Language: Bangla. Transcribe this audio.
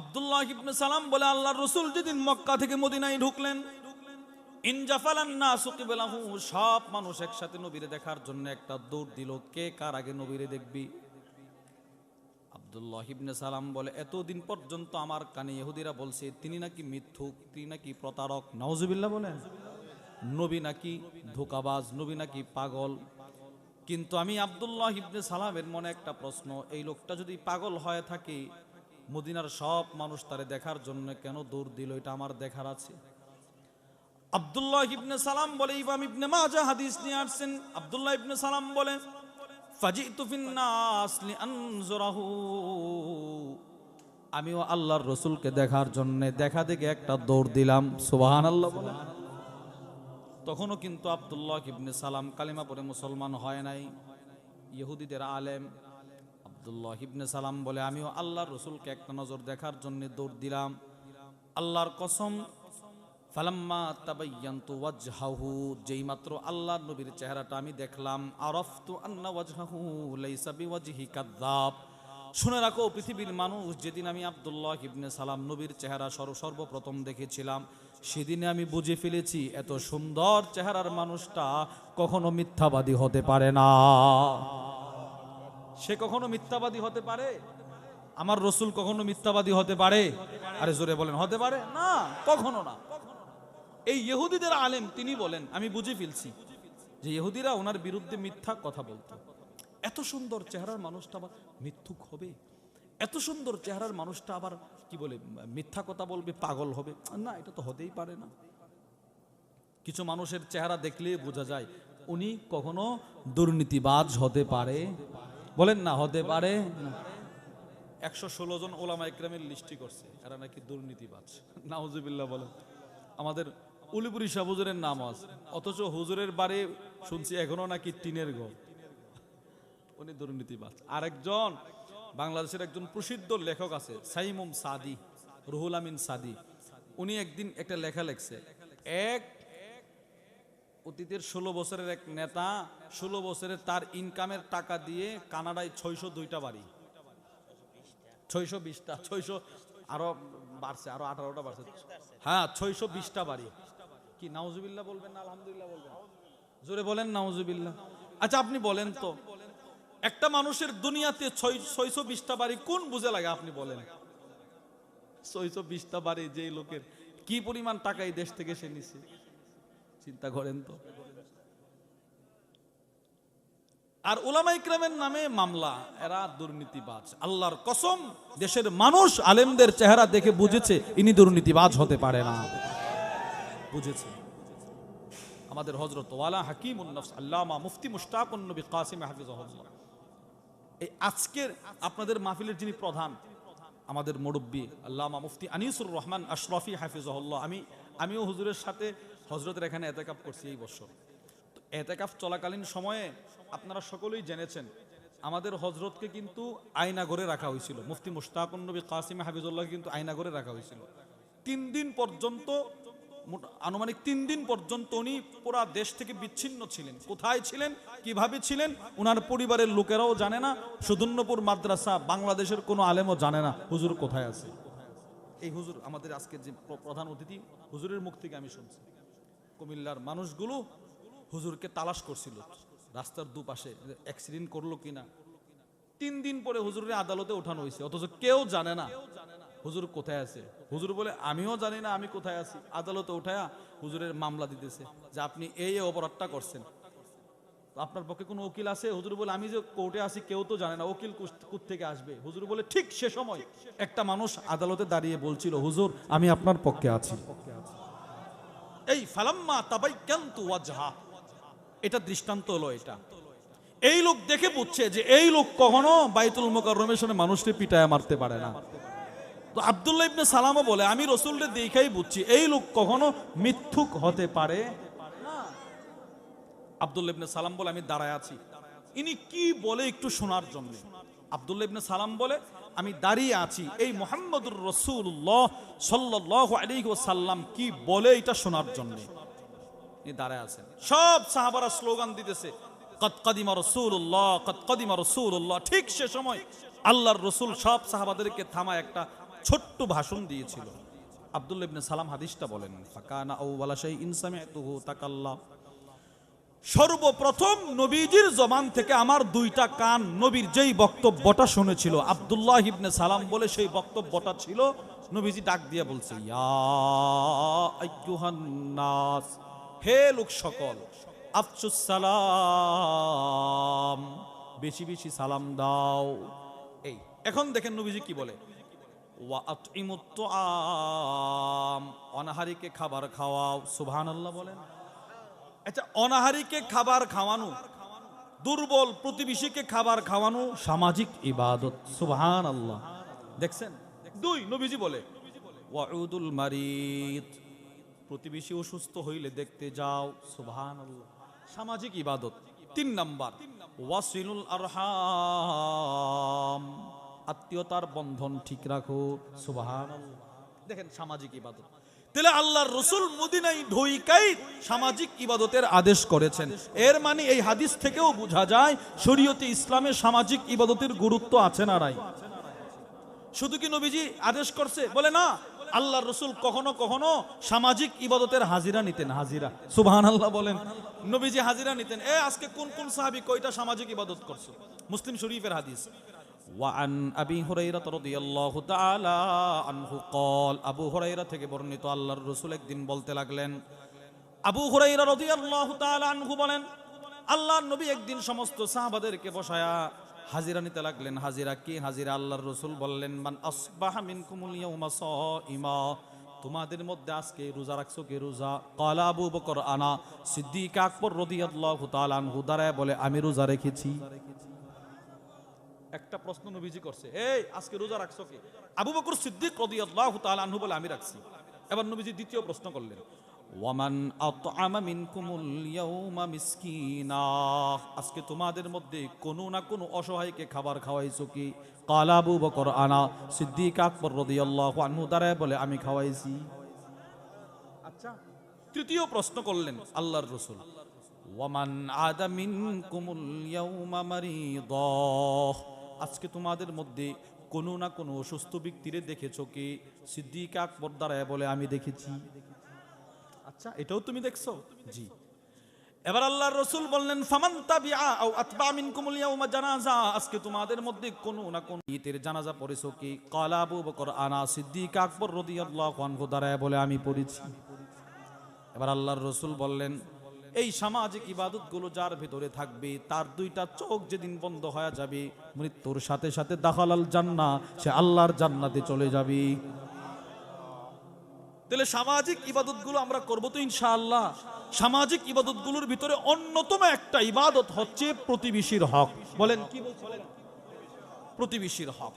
আব্দুল্লাহ ইবনে সালাম বলে, আল্লাহর রসুল যেদিন মক্কা থেকে মদিনায় ঢুকলেন সব মানুষ একসাথে নবীরে দেখার জন্য একটা দৌড় দিল। কে কার আগে নবীরে দেখবি? আব্দুল্লাহ ইবনে সালাম বলে, এতদিন পর্যন্ত আমার কানে ইহুদিরা বলছে, তিনি নাকি মিথ্যুক, তিনি নাকি প্রতারক নওজুবিল্লাহ বলেন। নবী নাকি ধোকাবাজ, নবী নাকি পাগল। কিন্তু আমি আবদুল্লাহ ইবনে সালামের মনে একটা প্রশ্ন, এই লোকটা যদি পাগল হয়ে থাকে মদিনার সব মানুষ তারে দেখার জন্য কেন দৌড় দিল? এটা আমার দেখার আছে। আব্দুল্লাহ ইবনে সালাম বলে, ইমাম ইবনে মাজা হাদিস নিয়ে আসছেন। আব্দুল্লাহ ইবনে সালাম বলে আমিও আল্লাহর রসুলকে দেখার জন্য দেখা দেখে একটা দৌড় দিলাম। সুবহানাল্লাহ বলে তখনও কিন্তু আব্দুল্লাহ ইবনে সালাম কালিমা পরে মুসলমান হয় নাই। ইহুদিদের আলেম আব্দুল্লাহ ইবনে সালাম বলে, আমিও আল্লাহর রসুলকে একটা নজর দেখার জন্য দৌড় দিলাম। আল্লাহর কসম, ফালাম্মা তাবাইয়ান্তু ওয়াজহাহু, যেই মাত্র আল্লাহর নবীর চেহারাটা আমি দেখলাম, আরাফতু আন্না ওয়াজহাহু লাইসা বিওয়াজহি কাযাব শুনে রাখো, পৃথিবীর মানুষ, যেদিন আমি আব্দুল্লাহ ইবনে সালাম নবীর চেহারা সর্ব সর্বপ্রথম দেখেছিলাম, সেদিনে আমি বুঝে ফেলেছি, এত সুন্দর চেহারার মানুষটা কখনো মিথ্যাবাদী হতে পারে না। সে কখনো মিথ্যাবাদী হতে পারে? আমার রসুল কখনো মিথ্যাবাদী হতে পারে? আরে জোরে বলেন, হতে পারে? না, কখনো না। এই ইহুদিদের আলেম তিনি বলেন, আমি বুঝে ফেলছি যে ইহুদিরা ওনার বিরুদ্ধে মিথ্যা কথা বলতো। এত সুন্দর চেহারার মানুষটা আবার মিথ্যুক হবে? এত সুন্দর চেহারার মানুষটা আবার কি বলে, মিথ্যা কথা বলবে, পাগল হবে? না, এটা তো হতেই পারে না। কিছু মানুষের চেহারা দেখলে বোঝা যায়, উনি কখনো দুর্নীতিবাজ হতে পারে? বলেন না, হতে পারে। একশো ষোলো জন ওলামা ইকরামের লিস্টি করছে, এরা নাকি দুর্নীতিবাজ। নাউজুবিল্লাহ বলেন। আমাদের উলিপুরি শাহ হুজুরের নাম অথচ হুজুরের বাড়ি শুনছি এখনও নাকি টিনের ঘর। উনি দুর্নীতিবাজ। আরেকজন, বাংলাদেশের একজন প্রসিদ্ধ লেখক আছে, সাইমুম সাদি, রুহুল আমিন সাদি। উনি একদিন একটা লেখা লেখছে, এক অতীতের ষোলো বছরের এক নেতা ষোলো বছরের তার ইনকামের টাকা দিয়ে কানাডায় ছয়শো দুইটা বাড়ি। ছয়শো বিশটা, ছয়শো আরও বাড়ছে, আরও আঠারোটা বাড়ছে। হ্যাঁ ছয়শো বিশটা বাড়ি। কি, নাউজুবিল্লাহ বলবেন না? আলহামদুলিল্লাহ বলবেন। জোরে বলেন নাউজুবিল্লাহ। আচ্ছা আপনি বলেন তো, একটা মানুষের দুনিয়াতে ছয়- ছয়শো বিশটা বাড়ি কোন বুঝে লাগে আপনি বলেন? ছয়শো বিশটা বাড়ি যেই লোকের কি পরিমাণ টাকা এই দেশ থেকে সে নিছে? চিন্তা করেন তো। আর ওলামা ইকরামের নামে মামলা, এরা দুর্নীতিবাজ। আল্লাহর কসম, দেশের মানুষ আলেমদের চেহারা দেখে বুঝেছে, ইনি দুর্নীতিবাজ হতে পারে না। বুঝেছে। আমাদের হজরত ওয়ালা হাকিম আল্লামা মুফতি মুশতাকুন নবী কাসিম হাফিজাহুল্লাহ। এই আজকের আপনাদের মাহফিলের যিনি প্রধান, আমাদের মুরব্বী, আল্লামা মুফতি আনিসুর রহমান আশরাফি হাফিজাহুল্লাহ, আমি, আমিও হুজুরের সাথে হজরতের এখানে এতেকাপ করছি এই বছর। তো এতেকাফ চলাকালীন সময়ে আপনারা সকলেই জেনেছেন, আমাদের হজরতকে কিন্তু আয়না আয়নাগরে রাখা হয়েছিল। মুফতি মুশতাকুন নবী কাসিম হাফিজুল্লাহ কিন্তু আয়না আয়নাগরে রাখা হয়েছিল। তিন দিন পর্যন্ত আনুমানিক তিন দিন পর্যন্ত উনি পুরা দেশ থেকে বিচ্ছিন্ন ছিলেন। কোথায় ছিলেন? কীভাবে ছিলেন? ওনার পরিবারের লোকেরাও জানে না। সুদুন্নপুর মাদ্রাসা বাংলাদেশের কোনো আলেমও জানে না। হুজুর কোথায় আছে? এই হুজুর আমাদের আজকের যে প্রধান অতিথি, হুজুরের মুখ থেকে আমি শুনছি। কুমিল্লার মানুষগুলো হুজুরকে তালাশ করছিল। রাস্তার দুপাশে অ্যাক্সিডেন্ট করল কিনা। তিন দিন পরে হুজুরের আদালতে ওঠানো হয়েছে। অথচ কেউ জানে না হুজুর কোথায় আছে। হুজুর বলে, আমিও জানি না, আমি কোথায় আছি। আদালতে উঠায়া হুজুরের মামলা দিতেছে যে, আপনি এই অপরাধটা করছেন। আপনার পক্ষে কোনো উকিল আছে? হুজুর বলে, আমি যে কোর্টে আছি, কেউ তো জানে না, উকিল থেকে আসবে? হুজুর বলে, ঠিক সে সময়। একটা মানুষ আদালতে দাঁড়িয়ে বলছিল, হুজুর, আমি আপনার পক্ষে আছি। এই ফালাম্মা তাবাই কেন্তু ওয়াজহা। এটা দৃষ্টান্ত হলো এটা। এই লোক দেখে বুঝছে যে এই লোক কখনো বাইতুল মোকাররমের সামনে মানুষকে পিটায় মারতে পারে না। তো আব্দুল্লাহ ইবনে সালামও বলে, আমি রসুলরে দেখাই বুঝছি, এই লোক কখনো মিথ্যুক হতে পারে আব্দুল্লাহ ইবনে সালাম বলে, আমি দাঁড়ায় আছি। ইনি কি বলে একটু শোনার জন্য? আব্দুল্লাহ ইবনে সালাম বলে আমি দাঁড়িয়ে আছি। এই মোহাম্মদুর রসুল্লাহ সাল্লাহ আলাইহি ওয়াসাল্লাম কি বলে এটা শোনার জন্য? দাঁড়ায় আছেন। সব সাহাবারা স্লোগান দিতেছে কত কদিমা রসুল্লাহ রসুল্লাহ ঠিক সে সময় আল্লাহর রসুল সব সাহাবাদেরকে থামা একটা ছোট্ট ভাষণ দিয়েছিল। আব্দুল্লাহ ইবনে সালাম হাদিসটা বলেন, ফাকানা আউওয়ালা শাইইন সামি'তুহু সর্বপ্রথম নবীজির জবান থেকে আমার দুইটা কান নবীর যেই বক্তব্যটা শুনেছিল, আবদুল্লাহ ইবনে সালাম বলে সেই বক্তব্যটা ছিল, নবীজি ডাক দিয়ে বলছে হে লোক সকল, আফসুস সালাম, বেশি বেশি সালাম দাও। এই, এখন দেখেন নবীজি কি বলে অনাহারিকে খাবার খাওয়াও। সুবহানাল্লাহ বলেন। আচ্ছা অনাহারীকে খাবার খাওয়ানো, দুর্বল প্রতিবেশীকে খাবার খাওয়ানো সামাজিক ইবাদত সুবহান আল্লাহ দেখছেন? দুই, নবীজি বলে, ওয়াউদুল মারিদ প্রতিবেশী অসুস্থ হইলে দেখতে যাও সুবহান আল্লাহ সামাজিক ইবাদত। তিন নাম্বার, ওয়াসিলুল আরহাম, আত্মীয়তার বন্ধন ঠিক রাখো সুবহান আল্লাহ দেখেন, সামাজিক ইবাদত। তাহলে আল্লাহর রসুল মদিনাই ঢইকাই সামাজিক ইবাদতের আদেশ করেছেন। এর মানে এই হাদিস থেকেও বোঝা যায়, শরীয়তে ইসলামে সামাজিক ইবাদতের গুরুত্ব আছে না নাই? শুধু কি নবীজি আদেশ করছে? বলে না, আল্লাহর রসুল কখনো কখনো সামাজিক ইবাদতের হাজিরা নিতেন, হাজিরা। সুবহান আল্লাহ বলেন। নবীজি হাজিরা নিতেন। এ, আজকে কোন কোন সাহাবী কয়টা সামাজিক ইবাদত করছে? মুসলিম শরীফের হাদিস। وعن أبي هريرة رضي الله تعالى عنه قال আবু হুরাইরা থেকে বর্ণিত আল্লাহর রাসূল একদিন বলতে লাগলেন আবু হুরাইরা রাদিয়াল্লাহু তাআলা আনহু বলেন আল্লাহর নবী একদিন সমস্ত সাহাবাদেরকে বসায়া হাজিরা নিতে লাগলেন হাজিরা কি হাজিরা আল্লাহর রসুল বললেন মান আসবাহা মিনকুমুল ইয়াউমা সাইমা তোমাদের মধ্যে আজকে রোজা রাখছো কে রোজা কালা আবু বকর আনা সিদ্দিক আকবর রাদিয়াল্লাহু তাআলা আনহু দাঁড়ায় বলে আমি রোজা রেখেছি একটা প্রশ্ন নবীজি করছে এই আজকে রোজা রাখছো কি? আবু বকর সিদ্দিক রাদিয়াল্লাহু তাআলা আনহু বলে আমি রাখছি। এবার নবীজি দ্বিতীয় প্রশ্ন করলেন ওয়ামান আতআমা মিনকুমুল ইয়াউমা মিসকিনা? আজকে তোমাদের মধ্যে কোনো না কোনো অসহায়কে খাবার খাওয়াইছো কি? কালা আবু বকর আনা। সিদ্দিক আকবর রাদিয়াল্লাহু আনহু দাঁড়ায় বলে আমি খাওয়াইছি। আচ্ছা। তৃতীয় প্রশ্ন করলেন আল্লাহর রসুল ওয়ামান আদা মিনকুমুল ইয়াউমা মারিদাহ আজকে তোমাদের মধ্যে কোনো না কোনো অসুস্থ ব্যক্তিরে দেখেছ কি? সিদ্দিক আকবর দাঁড়ায় বলে, আমি দেখেছি। আচ্ছা এটাও তুমি দেখছ? জি। এবার আল্লাহর রসুল বললেন, ফামান তাবিআ আও আতবা মিনকুমুল ইয়াউমা জানাজা। আজকে তোমাদের মধ্যে কোনো না কোন ঈদের জানাজা পড়েছো কি? কালা আবু বকর আনা সিদ্দিক আকবর রাদিয়াল্লাহু আনহু দাঁড়ায় বলে, আমি পড়েছি। এবার আল্লাহর রসুল বললেন এই সামাজিক ইবাদতগুলো যার ভিতরে থাকবে, তার দুইটা চোখ যেদিন বন্ধ হয়ে যাবে, মৃত্যুর সাথে সাথে দাখালাল জান্না সে আল্লাহর জান্নাতে চলে যাবে। তাহলে সামাজিক ইবাদতগুলো আমরা করব তো ইনশাআল্লাহ। সামাজিক ইবাদতগুলোর ভিতরে অন্যতম একটা ইবাদত হচ্ছে প্রতিবেশীর হক। বলেন, কি বলছেন? প্রতিবেশীর হক।